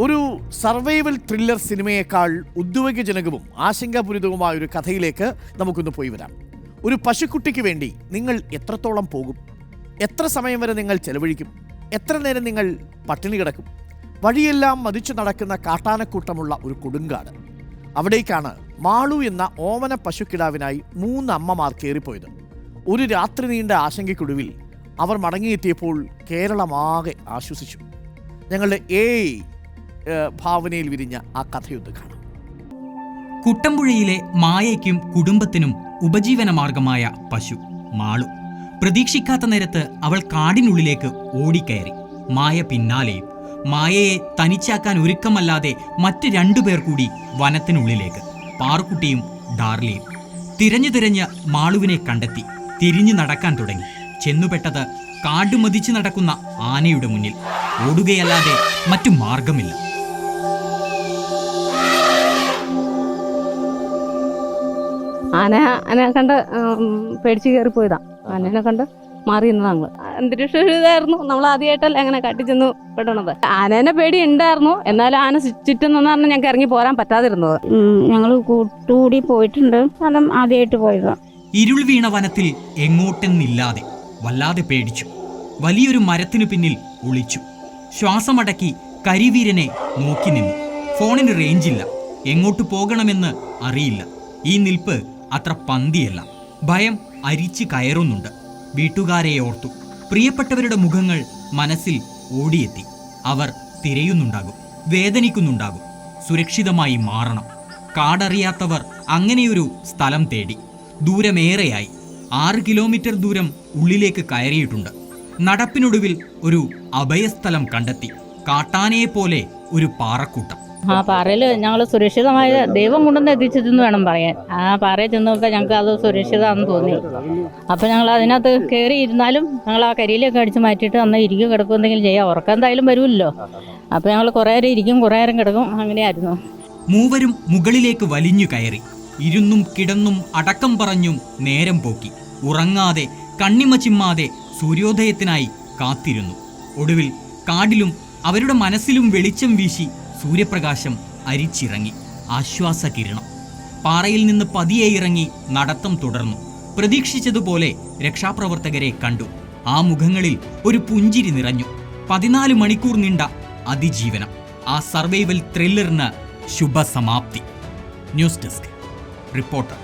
ഒരു survival thriller സിനിമയേക്കാൾ ഉദ്വേഗജനകവും ആശങ്കാപൂരിതവുമായ ഒരു കഥയിലേക്ക് നമുക്കൊന്ന് പോയി വരാം. ഒരു പശുക്കുട്ടിക്ക് വേണ്ടി നിങ്ങൾ എത്രത്തോളം പോകും? എത്ര സമയം വരെ നിങ്ങൾ ചെലവഴിക്കും? എത്ര നേരം നിങ്ങൾ പട്ടിണി കിടക്കും? വഴിയെല്ലാം മതിച്ചു നടക്കുന്ന കാട്ടാനക്കൂട്ടമുള്ള ഒരു കൊടുങ്കാട്. അവിടേക്കാണ് മാളു എന്ന ഓമന പശുക്കിടാവിനായി മൂന്ന് അമ്മമാർ കയറിപ്പോയത് ഒരു രാത്രി നീണ്ട ആശങ്കയ്ക്കൊടുവിൽ അവർ മടങ്ങിയെത്തിയപ്പോൾ കേരളമാകെ ആശ്വസിച്ചു. ഞങ്ങളുടെ ഏയ് ഭാവനയിൽ വിരിഞ്ഞ ആ കഥയൊന്ന് കാണാം. കുട്ടമ്പുഴയിലെ മായയ്ക്കും കുടുംബത്തിനും ഉപജീവനമാർഗമായ പശു മാളു. പ്രതീക്ഷിക്കാത്ത നേരത്ത് അവൾ കാടിനുള്ളിലേക്ക് ഓടിക്കയറി. മായ പിന്നാലെയും. മായയെ തനിച്ചാക്കാൻ ഒരുക്കമല്ലാതെ മറ്റു രണ്ടുപേർ കൂടി വനത്തിനുള്ളിലേക്ക്. പാറുക്കുട്ടിയും ഡാർലിയും. തിരഞ്ഞു തിരഞ്ഞ് മാളുവിനെ കണ്ടെത്തി. തിരിഞ്ഞു നടക്കാൻ തുടങ്ങി. ചെന്നുപെട്ടത് കാടുമതിച്ച് നടക്കുന്ന ആനയുടെ മുന്നിൽ. ഓടുകയല്ലാതെ മറ്റു മാർഗമില്ല. ആന ആന കണ്ട് പേടിച്ച് കയറി പോയതാ. ആനനെ കണ്ട് മാറി നിന്നതാ ഞങ്ങൾ. അന്തരീക്ഷം ഇതായിരുന്നു. നമ്മൾ ആദ്യമായിട്ടല്ല അങ്ങനെ കാട്ടിച്ചെന്ന് പെടണത്. ആനേനെ പേടി ഉണ്ടായിരുന്നു. എന്നാലും ആന ചുറ്റും നിന്നാണ് ഞങ്ങൾക്ക് ഇറങ്ങി പോരാൻ പറ്റാതിരുന്നത്. ഞങ്ങൾ കൂട്ടുകൂടി പോയിട്ടുണ്ട്. സ്ഥലം ആദ്യമായിട്ട് പോയതാ. ഇരുൾ വീണ വനത്തിൽ എങ്ങോട്ടെന്നില്ലാതെ വല്ലാതെ പേടിച്ചു. വലിയൊരു മരത്തിനു പിന്നിൽ ഒളിച്ചു. ശ്വാസമടക്കി കരിവീരനെ നോക്കി നിന്നു. ഫോണിന് റേഞ്ചില്ല എങ്ങോട്ട് പോകണമെന്ന് അറിയില്ല. ഈ നിൽപ്പ് അത്ര പന്തിയല്ല. ഭയം അരിച്ചു കയറുന്നുണ്ട്. വീട്ടുകാരെ ഓർത്തു. പ്രിയപ്പെട്ടവരുടെ മുഖങ്ങൾ മനസ്സിൽ ഓടിയെത്തി. അവർ തിരയുന്നുണ്ടാകും. വേദനിക്കുന്നുണ്ടാകും. സുരക്ഷിതമായി മാറണം. കാടറിയാത്തവർ അങ്ങനെയൊരു സ്ഥലം തേടി. ദൂരമേറെയായി. ആറ് കിലോമീറ്റർ ദൂരം ഉള്ളിലേക്ക് കയറിയിട്ടുണ്ട്. നടപ്പിനൊടുവിൽ ഒരു അഭയസ്ഥലം കണ്ടെത്തി. കാട്ടാനയെപ്പോലെ ഒരു പാറക്കൂട്ടം. ആ പാറയിൽ ഞങ്ങൾ സുരക്ഷിതമായ ദൈവം കൊണ്ടുവന്ന് എത്തിച്ചതെന്ന് വേണം പറയാൻ. ആ പാറയിൽ ചെന്നപ്പോൾ ഞങ്ങൾക്ക് അത് സുരക്ഷിതമാണെന്ന് തോന്നി. അപ്പോൾ ഞങ്ങൾ അതിനകത്ത് കയറി ഇരുന്നാലും ഞങ്ങൾ ആ കരിയിലൊക്കെ അടിച്ച് മാറ്റിയിട്ട് അന്ന് ഇരിക്കും കിടക്കും എന്തെങ്കിലും ചെയ്യാം. ഉറക്കം എന്തായാലും വരുമല്ലോ. അപ്പോൾ ഞങ്ങൾ കുറേ നേരം ഇരിക്കും കുറേ നേരം കിടക്കും അങ്ങനെയായിരുന്നു. മൂവരും മുകളിലേക്ക് വലിഞ്ഞു കയറി. ഇരുന്നും കിടന്നും അടക്കം പറഞ്ഞും നേരം പോക്കി. ഉറങ്ങാതെ കണ്ണിമ ചിമ്മാതെ സൂര്യോദയത്തിനായി കാത്തിരുന്നു. ഒടുവിൽ കാടിലും അവരുടെ മനസ്സിലും വെളിച്ചം വീശി സൂര്യപ്രകാശം അരിച്ചിറങ്ങി. ആശ്വാസകിരണം പാറയിൽ നിന്ന് പതിയെ ഇറങ്ങി നടത്തം തുടർന്നു. പ്രതീക്ഷിച്ചതുപോലെ രക്ഷാപ്രവർത്തകരെ കണ്ടു. ആ മുഖങ്ങളിൽ ഒരു പുഞ്ചിരി നിറഞ്ഞു. പതിനാല് മണിക്കൂർ നീണ്ട അതിജീവനം. ആ സർവൈവൽ ത്രില്ലറിന് ശുഭസമാപ്തി. News desk. റിപ്പോർട്ടർ.